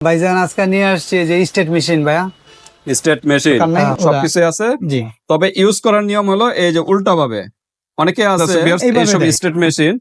ভাইজান আজকে নিয়ে আসছি যে স্টেট মেশিন ভাইয়া। স্টেট মেশিন সবকিছু আছে। জি। তবে ইউজ করার নিয়ম হলো এই যে উল্টা ভাবে অনেকে আছে আচ্ছা, এইভাবে এইসব স্টেট মেশিন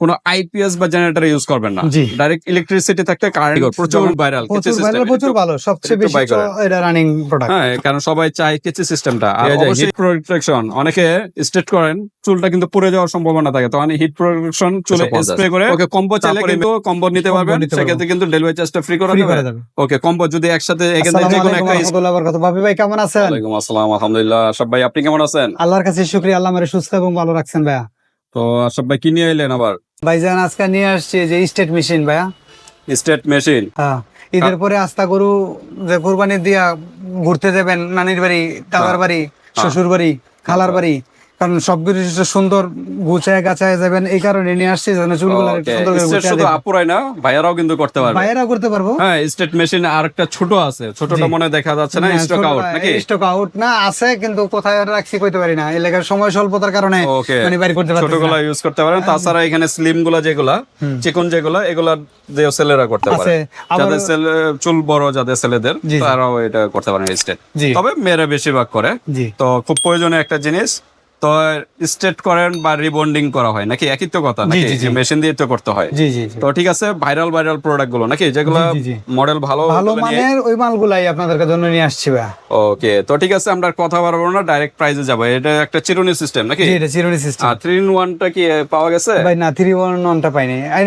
কোনো আইপিএস বা জেনারেটর ইউজ করবেন না। ডাইরেক্ট ইলেকট্রিসিটি থাকতে কারেন্ট প্রচুর ভাইরাল প্রচুর ভালো প্রচুর ভালো সবচেয়ে বেশি তো। এটা রানিং প্রোডাক্ট হ্যাঁ কারণ সবাই চায় কেচি সিস্টেমটা আর অবশ্যই প্রোটেকশন অনেকে স্টেট করেন চুলটা কিন্তু পুড়ে যাওয়ার সম্ভাবনা থাকে তখন হিট প্রোটেকশন চুলে আচ্ছা, স্প্রে করে ওকে কম্বো চাইলে কিন্তু কম্বো নিতে পারবেন সেক্ষেত্রে কিন্তু ডেলিভারি চার্জটা ফ্রি করা যাবে ওকে কম্বো যদি একসাথে এখান থেকে যে কোনো একটা বারাকাতুহু। ভাবি ভাই কেমন আছেন? ওয়ালাইকুম আসসালাম আলহামদুলিল্লাহ। আশরাফ ভাই আপনি কেমন আছেন? আল্লাহর কাছে শুক্রিয়া আল্লাহ মেরে সুস্থ এবং ভালো রাখছেন ভাইয়া। তো আশরাফ ভাই কি নিয়ে এলেন আবার? ভাইজান আজকে নিয়ে আসছি যে স্টেট মেশিন ভাইয়া। স্টেট মেশিন হ্যাঁ ঈদের পরে আস্থা গরু যে কোরবানি দিয়া ঘুরতে যাবেন নানির বাড়ি দাদার বাড়ি শ্বশুর বাড়ি খালার বাড়ি কারণ সবকিছু সুন্দর গুছায় গাছায় যাবেন এই কারণে নিয়ে আসছি যেন চুলগুলো সুন্দর করে শুধু। আপুরাই না ভাইয়ারাও কিন্তু করতে পারবে। ভাইয়েরা করতে পারব। হ্যাঁ স্টেট মেশিন আর একটা ছোট আছে ছোটটা মনে দেখা যাচ্ছে না স্টক আউট নাকি? স্টক আউট না আছে কিন্তু কোথায় রাখছি কইতে পারি না। এলাকার সময় স্বল্পতার কারণে মানে বাইর করতে পারছি ছোটগুলো ইউজ করতে পারেন তাছাড়া এখানে স্লিমগুলা যেগুলা চিকন যেগুলা এগুলা দিয়েও ছেলেরা করতে পারে। যাদের ছেলে চুল বড় যাদের ছেলেদের। তারাও এটা করতে পারেন স্টেট তবে মেয়েরা বেশিরভাগ করে। তো খুব প্রয়োজনীয় একটা জিনিস তো স্ট্রেট করেন বা রিবন্ডিং করা হয় নাকি একই তো কথা নাকি। মেশিন দিয়ে তো করতে হয়? জি জি তো ঠিক আছে ভাইরাল ভাইরাল প্রোডাক্টগুলো নাকি যেগুলো। মডেল ভালো ভালো মানের ওই মালগুলাই আপনাদের জন্য নিয়ে আসছি ভাই ওকে তো ঠিক আছে আমরা কথা বাড়বো না ডাইরেক্ট প্রাইজে যাব। এটা একটা চিরুনি সিস্টেম নাকি? জি এটা চিরুনি সিস্টেম আর থ্রি ইন ওয়ানটা কি পাওয়া গেছে? ভাই না থ্রি ওয়ান ওয়ানটা পাইনি। আর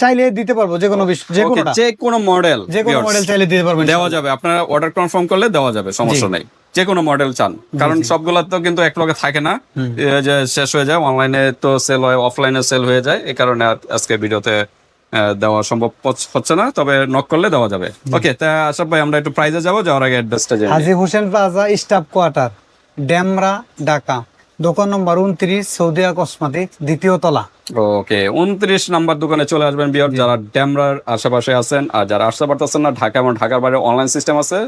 চাইলে দিতে পারব যে কোনো যে কোনোটা। যে কোনো মডেল যে কোনো মডেল চাইলে দিতে পারবেন। দেওয়া যাবে আপনারা অর্ডার কনফার্ম করলে দেওয়া যাবে সমস্যা নাই। যে কোনো মডেল চান কারণ সবগুলা তো কিন্তু এক লগে থাকে না। যে শেষ হয়ে যায় অনলাইনে তো সেল হয় অফলাইনে সেল হয়ে যায়। এই কারণে আজকে ভিডিওতে দেওয়া সম্ভব হচ্ছে না। তবে নক করলে দেওয়া যাবে। ওকে তা আশাফ ভাই আমরা একটু প্রাইজে যাব। যাওয়ার আগে অ্যাড্রেসটা জেনে নিই। Haji Hossain plaza staff quarter Demra Dhaka. দোকান নম্বর উনত্রিশ সৌদিয়া কসমেটিক দ্বিতীয় তলা। ওকে উনত্রিশ নাম্বার দোকানে চলে আসবেন বিয়ার। যারা ড্যামরার আশেপাশে আছেন আর যারা আসতে পারতেছেন না ঢাকা এবং ঢাকার বাইরে অনলাইন সিস্টেম আছে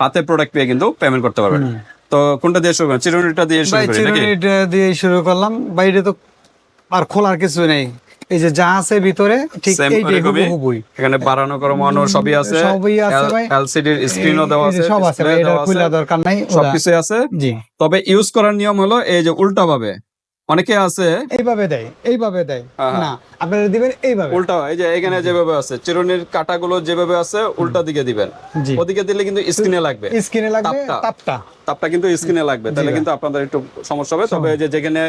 হাতে প্রোডাক্ট পেয়ে কিন্তু পেমেন্ট করতে পারবেন। তো কোনটা দিয়ে শুরু করেন? চিরুনিটা দিয়ে শুরু করি চিরুনিটা দিয়ে শুরু করলাম। বাইরে তো আর খোলার কিছু নেই। এই যে যা আছে ভিতরে ঠিক এইটাই। হুবহুবই এখানে বাড়ানো কমানো সবই আছে। সবই আছে ভাই। এলসিডির স্ক্রিনও দেওয়া আছে সব আছে ভাই এটা খুলে দরকার নাই সবকিছু আছে। জি। তবে ইউজ করার নিয়ম হলো এই যে উল্টা ভাবে অনেকে আছে। এইভাবে দেয় এইভাবে দেয়। হ্যাঁ, না আপনারা দিবেন এইভাবে। উল্টা এই যে এখানে যেভাবে আছে চিরুনির কাটাগুলো যেভাবে আছে উল্টা দিকে দিবেন। ওদিকে দিলে কিন্তু স্ক্রিনে লাগবে। স্ক্রিনে লাগবে তাপটা। তাপটা। কিন্তু স্ক্রিনে লাগবে। তাহলে কিন্তু আপনাদের একটু সমস্যা হবে। তবে যে যেখানে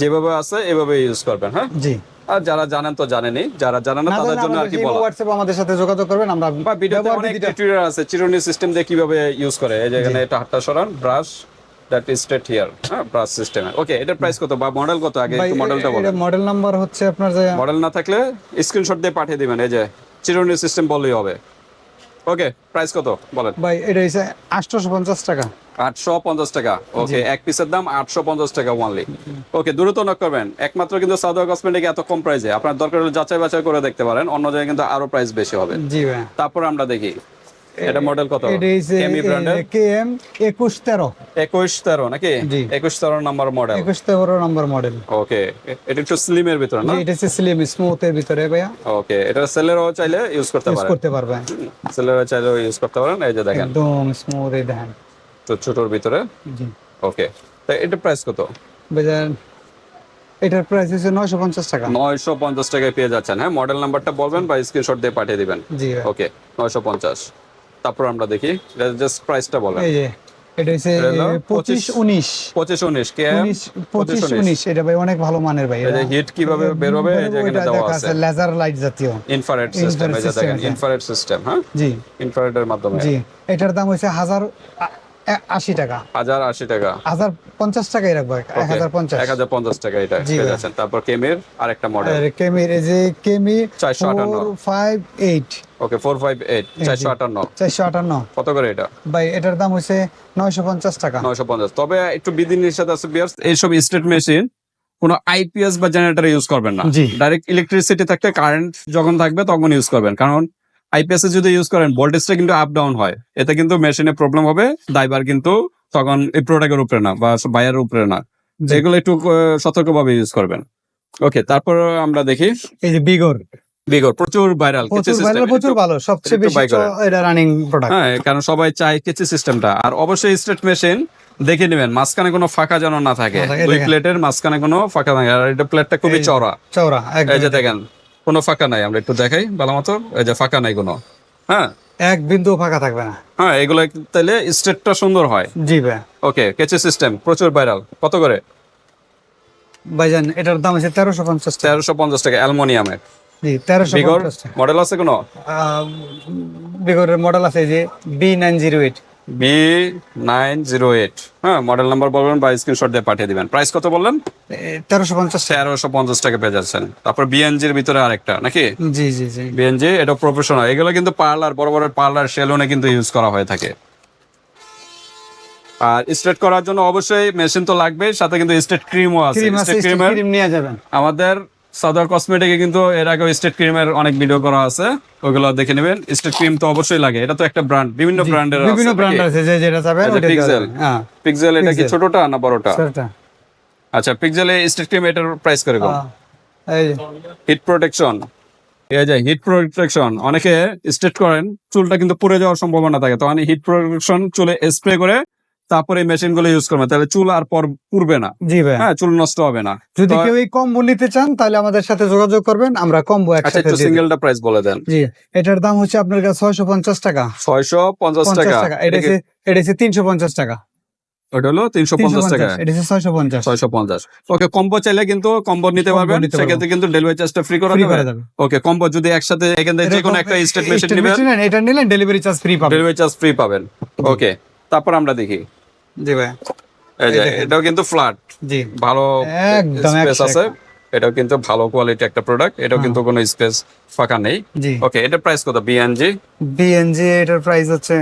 যেভাবে আছে এভাবে ইউজ করবেন হ্যাঁ? জি। আর যারা জানেন তো জানেনই। যারা জানেন না তাদের জন্য আর কি বলা হোয়াটসঅ্যাপে আমাদের সাথে যোগাযোগ করবেন আমরা ভিডিওতে অনেক টিউটোরিয়াল আছে। চিরুনি সিস্টেম দিয়ে কীভাবে ইউজ করে। এই যে এখানে এটা হাতটা সরান brush that is straight here হ্যাঁ ব্রাশ সিস্টেমে ওকে এটার প্রাইস কত? বা মডেল কত আগে? একটু মডেলটা বলেন। মডেল নাম্বার হচ্ছে আপনার যে মডেল না থাকলে স্ক্রিনশট দিয়ে পাঠিয়ে দিবেন এই যে চিরুনি সিস্টেম বললেই হবে। ওকে প্রাইস কত? বলেন। ভাই এটা আটশোশো পঞ্চাশ টাকা। আটশো পঞ্চাশ টাকা ওকে এক পিসের দাম আটশো পঞ্চাশ টাকা ওনলি ওকে দ্রুত নক করবেন। একমাত্র কিন্তু সাদা কসমেটিক এত কম প্রাইসে আপনার দরকার হলে যাচাই বাছাই করে দেখতে পারেন। অন্য জায়গায় কিন্তু আরও প্রাইস বেশি হবে। জি ভাই। তারপর আমরা দেখি। এটা মডেল কত? কেমি ব্র্যান্ডের নাকি? জি। একুশ তেরো নাম্বার মডেল একুশ তেরো নম্বর মডেল ওকে এটা একটু স্লিমের ভিতরে না? এটা হচ্ছে স্লিম স্মুথের ভিতরে ভাইয়া। ওকে এটা সেলেরও চাইলে ইউজ করতে ইউজ করতে পারবেন। সেলেরও চাইলেও ইউজ করতে পারেন। এই যে দেখেন। একদম স্মুথ এই দেখেন। তো ছোটর ভিতরে? জি। ওকে তো এটা প্রাইস কত? বাজার এটার প্রাইস হচ্ছে নয়শো পঞ্চাশ টাকা। নয়শো পঞ্চাশ টাকায় পেয়ে যাচ্ছেন। হ্যাঁ মডেল নাম্বারটা বলবেন বা স্ক্রিনশট দিয়ে পাঠিয়ে দিবেন। জি ওকে নয়শো পঞ্চাশ। তারপর আমরা দেখি জাস্ট প্রাইসটা বলেন। এই যে এটা হচ্ছে এটা হলো পঁচিশ 25 উনিশ। পঁচিশ উনিশ কে? উনিশ পঁচিশ উনিশ এটা ভাই অনেক ভালো মানের ভাই এটা। হিট কীভাবে বেরোবে এই যে এখানে দেওয়া আছে। লেজার লাইট জাতীয়। ইনফ্রারেড সিস্টেম এই যে দেখেন ইনফ্রারেড সিস্টেম হ্যাঁ? জি। ইনফ্রারেডের মাধ্যমে। জি এটার দাম হচ্ছে হাজার আ- আ- আশি টাকা। হাজার আশি টাকা। হাজার পঞ্চাশ টাকাই রাখব এক হাজার পঞ্চাশ। এক হাজার পঞ্চাশ টাকা এটা পেয়ে যাচ্ছেন। তারপর কেমের আরেকটা মডেল আর কেমির এই যে কেমি 458 four five eight okay four five eight চারশো আটান্ন। চারশো আটান্ন। কত করে এটা? ভাই এটার দাম হচ্ছে নয়শো পঞ্চাশ টাকা। নয়শো পঞ্চাশ। তবে একটু বিধি নিষেধ আছে বিয়ার্স এইসব স্টেট মেশিন কোনো আইপিএস বা জেনারেটর ইউজ করবেন না। ডাইরেক্ট ইলেকট্রিসিটি থাকতে কারেন্ট যখন থাকবে তখন ইউজ করবেন। কারণ আইপিএস এ যদি ইউজ করেন ভোল্টেজটা কিন্তু আপ ডাউন হয়। এতে কিন্তু মেশিনে প্রবলেম হবে দায়বার কিন্তু তখন এই প্রোডাক্টের উপরে না বা বায়ারের উপরে না। যেগুলো একটু সতর্ক ভাবে ইউজ করবেন। ওকে তারপর আমরা দেখি। এই যে বিগর বিগর প্রচুর ভাইরাল প্রচুর ভালো প্রচুর ভালো সবচেয়ে বেশি এটা রানিং প্রোডাক্ট হ্যাঁ কারণ সবাই চায় কেচি সিস্টেমটা আর অবশ্যই স্টেট মেশিন দেখে নেবেন মাঝখানে কোনো ফাঁকা যেন না থাকে। দুই প্লেটের মাঝখানে কোনো ফাঁকা থাকে। আর এটা প্লেটটা খুবই চওড়া। চওড়া এই যে দেখেন কোনো ফাঁকা নাই আমরা একটু দেখাই ভালো মতো। এই যে ফাঁকা নাই কোনো। হ্যাঁ? এক বিন্দু ফাঁকা থাকবে না। হ্যাঁ এগুলো তাহলে স্টেটটা সুন্দর হয়। জি ভাই ওকে কেচি সিস্টেম প্রচুর ভাইরাল। কত করে? ভাইজান এটার দাম আছে তেরোশো পঞ্চাশ টাকা। তেরোশো পঞ্চাশ টাকা অ্যালমোনিয়ামের জি তেরোশো মডেল আছে কোনো? বিগরের মডেল আছে এই যে B nine zero eight B nine zero eight হ্যাঁ মডেল নাম্বার বলবেন বা স্ক্রিনশট দিয়ে পাঠিয়ে দিবেন। প্রাইস কত বললেন? তেরোশো পঞ্চাশ। টাকা তেরোশো পঞ্চাশ টাকা পেয়ে যাচ্ছেন। তারপর বিএনজির ভিতরে আরেকটা নাকি? জি জি জি। বিএনজি এটা প্রফেশনাল এগুলো কিন্তু পার্লার বড় বড় পার্লার সেলুনে কিন্তু ইউজ করা হয়ে থাকে। আর স্ট্রেট করার জন্য অবশ্যই মেশিন তো লাগবে সাথে কিন্তু স্ট্রেট ক্রিমও আছে। ক্রিম নিয়ে যাবেন। আমাদের সাদার কসমেটিকে কিন্তু এর আগে স্টেট ক্রিমের অনেক ভিডিও করা আছে। ওগুলো দেখে নেবেন। স্টেট ক্রিম তো অবশ্যই লাগে। এটা তো একটা ব্র্যান্ড বিভিন্ন ব্র্যান্ডের বিভিন্ন ব্র্যান্ড আছে যে যেটা চাবেন ওটা Pixel। হ্যাঁ। পিক্সেল এটা কি ছোটটা না বড়টা? সেটা আচ্ছা পিক্সেলে স্টেট ক্রিম এটার প্রাইস করে কম। এই হিট প্রোটেকশন এই যে হিট প্রোটেকশন অনেকে স্টেট করেন চুলটা কিন্তু পুড়ে যাওয়ার সম্ভাবনা থাকে। তো আমি হিট প্রোটেকশন চুলে স্প্রে করে তারপরে মেশিনগুলো ইউজ করবেন তাহলে চুল আর পর পুড়বে না। জি ভাই হ্যাঁ চুল নষ্ট হবে না। যদি কেউ এই কম্বো নিতে চান তাহলে আমাদের সাথে যোগাযোগ করবেন আমরা কম্বো আচ্ছা একসাথে একটু দিয়ে সিঙ্গেলটা প্রাইস বলে দেন। জি এটার দাম হচ্ছে আপনার কাছে ছয়শো পঞ্চাশ টাকা। ছয়শো পঞ্চাশ পঞ্চাশ টাকা। টাকা। এটা হচ্ছে এটা হচ্ছে তিনশো পঞ্চাশ টাকা। ওটা হলো তিনশো পঞ্চাশ টাকা। এটা ছয়শো পঞ্চাশ। ওকে কম্বো চাইলে কিন্তু কম্বো নিতে পারবেন। সেক্ষেত্রে কিন্তু ডেলিভারি চার্জটা ফ্রি করা যাবে। ওকে কম্বো যদি একসাথে এখান থেকে যে কোনো একটা স্টেট মেশিন নেবেন। এটা নিলেন ডেলিভারি চার্জ ফ্রি পাবেন। ডেলিভারি চার্জ ফ্রি পাবেন। ওকে তারপর আমরা দেখি। জি ভাই। এটাও কিন্তু ফ্ল্যাট জি। ভালো একদম স্পেস আছে। এটাও কিন্তু ভালো কোয়ালিটি একটা প্রোডাক্ট এটাও কিন্তু কোনো স্পেস ফাঁকা নেই। জি। ওকে এটা প্রাইস কত? বিএনজি বিএনজি এটার প্রাইস হচ্ছে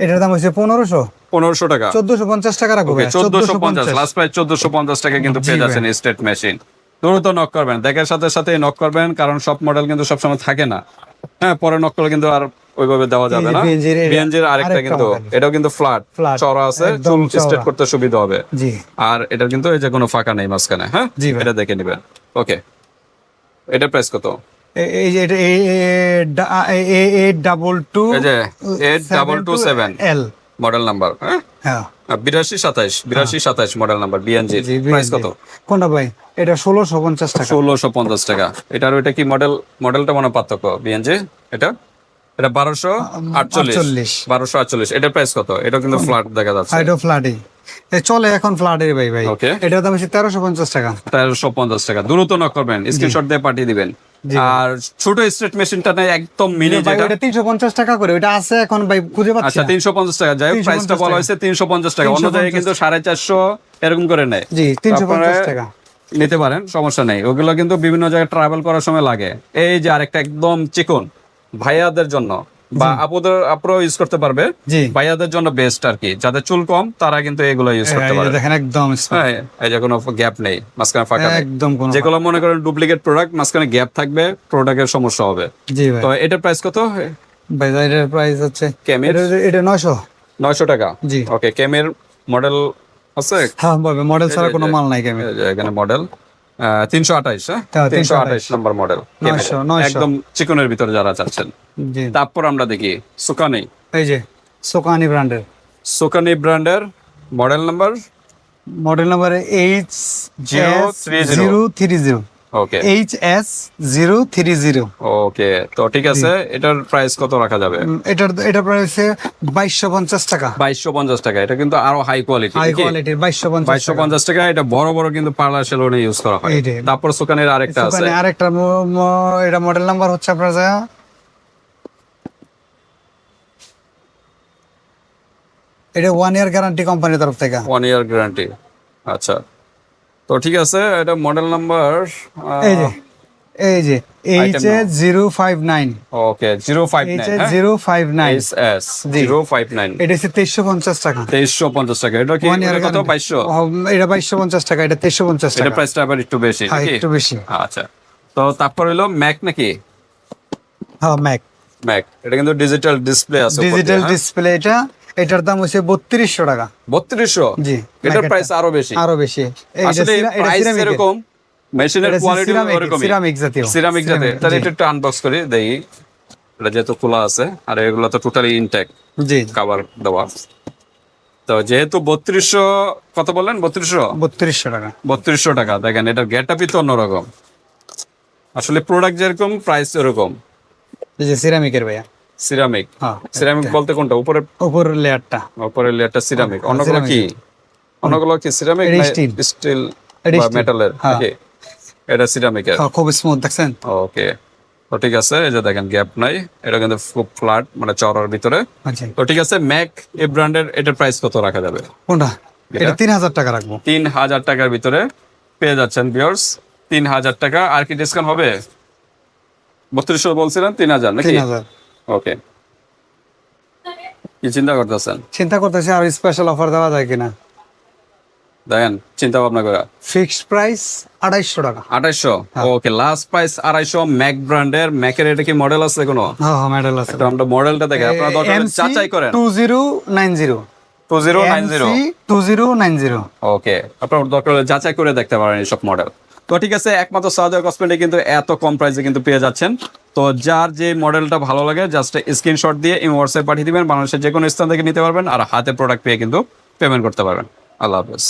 এটার দাম হচ্ছে পনেরোশো। পনেরোশো টাকা। চোদ্দশো পঞ্চাশ টাকা রাখব চোদ্দশো পঞ্চাশ। 1450 লাস্ট প্রাইস চোদ্দশো পঞ্চাশ টাকা কিন্তু পেয়ে। যাচ্ছেন স্টেট মেশিন দ্রুত নক করবেন। দেখার সাথে সাথে নক করবেন কারণ সব মডেল কিন্তু সবসময় থাকে না। হ্যাঁ পরে নক করলে কিন্তু আর ওইভাবে দেওয়া যাবে না। এটা- বিএনজির আরেকটা কিন্তু এটাও কিন্তু ফ্ল্যাট চড়া আছে চুল। স্ট্রেট করতে সুবিধা হবে। আর এটার কিন্তু এই যে কোনো ফাঁকা নেই মাঝখানে হ্যাঁ? এটা দেখে নেবেন। ওকে এটার প্রাইস কত? এই যে এটা এইট ডাবল টু এই যে eight double two seven L model number হ্যাঁ? হ্যাঁ। বিরাশি সাতাইশ বিরাশি সাতাইশ model number BNG price BNG কত? কোনটা ভাই? এটা ষোলোশো পঞ্চাশ টাকা। ষোলোশো পঞ্চাশ টাকা। এটার ওইটা কি মডেল মডেলটা মনে পার্থক্য বিএনজি এটা? এটা বারোশো আটচল্লিশ। বারোশো আটচল্লিশ। এটার প্রাইস কত? এটা কিন্তু ফ্ল্যাট দেখা যাচ্ছে। এটা ফ্ল্যাটই চলে এখন ফ্ল্যাটের ভাই ভাই. এটার দাম হচ্ছে তেরোশো পঞ্চাশ টাকা। তেরোশো পঞ্চাশ টাকা। দ্রুত নক করবেন। স্ক্রিনশট দিয়ে পাঠিয়ে দিবেন। আর ছোট স্ট্রেট মেশিনটা নেই একদম মিনি যেটা। তিনশো পঞ্চাশ টাকা করে। ওটা আছে এখন ভাই খুঁজে পাচ্ছি আচ্ছা না। তিনশো পঞ্চাশ টাকা। যাই 350 প্রাইসটা বলা হয়েছে তিনশো পঞ্চাশ টাকা। অন্য জায়গায় কিন্তু সাড়ে চারশো এরকম করে নেয়। জি তিনশো পঞ্চাশ তারপরে টাকা। নিতে পারেন সমস্যা নেই। ওগুলো কিন্তু বিভিন্ন জায়গায় ট্রাভেল করার সময় লাগে। এই যে আরেকটা একদম চিকন। ভাইয়াদের জন্য বা আপুদের আপুরাও ইউজ করতে পারবে। ভাইয়াদের জন্য বেস্ট আর কি। যাদের চুল কম তারা কিন্তু এগুলো ইউজ করতে এই পারবে। দেখেন একদম হ্যাঁ এই যে কোনো গ্যাপ নেই মাঝখানে ফাঁকা একদম কোনো যেগুলো মনে করেন ডুপ্লিকেট প্রোডাক্ট মাঝখানে গ্যাপ থাকবে প্রোডাক্টের সমস্যা হবে। তো এটার প্রাইস কত? ভাই এটার প্রাইস হচ্ছে ক্যামের এটা এটা নয়শো। নয়শো টাকা? জি। ওকে ক্যামের মডেল আছে? হ্যাঁ মডেল ছাড়া কোনো মাল নাই যে এখানে মডেল তিনশো আঠাইশ হ্যাঁ? হ্যাঁ, তিনশো 328 আঠাইশ নম্বর মডেল। একদম চিকনের ভিতরে যারা চাচ্ছেন। তারপর আমরা দেখি সুকানি। এই যে সুকানি ব্র্যান্ডের। সুকানি ব্র্যান্ডের model number model number H 030 zero three zero H S zero three zero okay তো ঠিক আছে এটার প্রাইস কত রাখা যাবে? এটার এটার প্রাইস বাইশশো পঞ্চাশ টাকা। বাইশশো পঞ্চাশ টাকা। এটা কিন্তু আরও হাই কোয়ালিটি হাই কোয়ালিটির বাইশশো পঞ্চাশ বাইশশো পঞ্চাশ টাকা এটা বড় বড় কিন্তু পার্লার সেলুনে ইউজ করা হয়। তারপর সুকানের আরেকটা আছে। আরেকটা এটা মডেল নাম্বার হচ্ছে আপনার যা? এটা ওয়ান ইয়ার গ্যারান্টি কোম্পানির তরফ থেকে। ওয়ান ইয়ার গ্যারান্টি আচ্ছা। তো ঠিক আছে এটা মডেল নাম্বার এই যে এই যে H A zero five nine okay zero five H nine A zero five nine S. Zero five nine এটা হচ্ছে তেইশশো পঞ্চাশ টাকা। তেইশশো পঞ্চাশ টাকা এটা কি কত। বাইশশো? এটা বাইশশো পঞ্চাশ টাকা এটা তেইশশো পঞ্চাশ এটা টাকা। প্রাইসটা আবার একটু বেশি হ্যাঁ নাকি? একটু বেশি। আচ্ছা তো তারপর হলো ম্যাক নাকি? হ্যাঁ ম্যাক ম্যাক এটা কিন্তু ডিজিটাল ডিসপ্লে আছে ডিজিটাল ডিসপ্লে এটা এটার দাম হচ্ছে বত্রিশশো টাকা। বত্রিশশো? জি এটার প্রাইস আরও বেশি। আরও বেশি। আসলে প্রাইস এরকম মেশিনের কোয়ালিটি ওরকমই। সিরামিক জাতীয়। সিরামিক জাতে Ceramic, তাহলে এটা একটু আনবক্স করি দেখি। এটা যেহেতু খোলা আছে আর এগুলো তো টোটালি ইনটেক জি। কাভার দেওয়া। তো যেহেতু বত্রিশশো কত বললেন? বত্রিশশো? বত্রিশশো টাকা। বত্রিশশো টাকা। দেখেন এটার গেট আপই তো অন্যরকম। আসলে প্রোডাক্ট যেরকম প্রাইস এরকম সিরামিকের ভাইয়া। সিরামিক হ্যাঁ সিরামিক বলতে কোনটা? উপরের উপর লেয়ারটা। উপরের লেয়ারটা সিরামিক হ্যাঁ, অন্যগুলো কি? অন্যগুলো কি সিরামিক। স্টিল বা মেটালের হ্যাঁ। এটা সিরামিকের হ্যাঁ, খুব স্মুথ দেখছেন? ওকে তো ঠিক আছে এই যে দেখেন গ্যাপ নাই। এটা কিন্তু খুব ফ্ল্যাট মানে চওড়ার ভিতরে। আচ্ছা। তো ঠিক আছে ম্যাক এই ব্র্যান্ডের এটার প্রাইস কত রাখা যাবে? কোনটা? এটা? তিন হাজার টাকা রাখব। তিন হাজার টাকার ভিতরে পেয়ে যাচ্ছেন বিয়ার্স তিন হাজার টাকা। আর কি ডিসকাউন্ট হবে? বত্রিশশো বলছিলেন তিন হাজার নাকি? তিন হাজার। ওকে কি চিন্তা করতেছেন? চিন্তা করতেছি আর স্পেশাল অফার দেওয়া যায় কিনা। দেখেন চিন্তা ভাবনা করে ফিক্সড প্রাইস আড়াইশো টাকা। আঠাইশো হ্যাঁ। ওকে লাস্ট প্রাইস আড়াইশো ম্যাক ব্র্যান্ডের ম্যাকের এটা কি মডেল আছে কোনো? হ্যাঁ মেডেল আছে। তো আমরা মডেলটা দেখে আপনারা দরকার হলে যাচাই করেন। Two zero nine zero two zero nine zero two zero nine zero okay আপনার দরকার হলে যাচাই করে দেখতে পারেন এইসব মডেল তো ঠিক আছে, একমাত্র সাউদি কসমেটিক কিন্তু এত কম প্রাইসে কিন্তু পেয়ে যাচ্ছেন। তো যার যে মডেলটা ভালো লাগে জাস্ট স্ক্রিনশট দিয়ে হোয়াটসঅ্যাপ পাঠিয়ে দিবেন, বাংলাদেশের যে কোনো স্থান থেকে নিতে পারবেন, আর হাতে প্রোডাক্ট পেয়ে কিন্তু পেমেন্ট করতে পারবেন। আল্লাহ হাফেজ।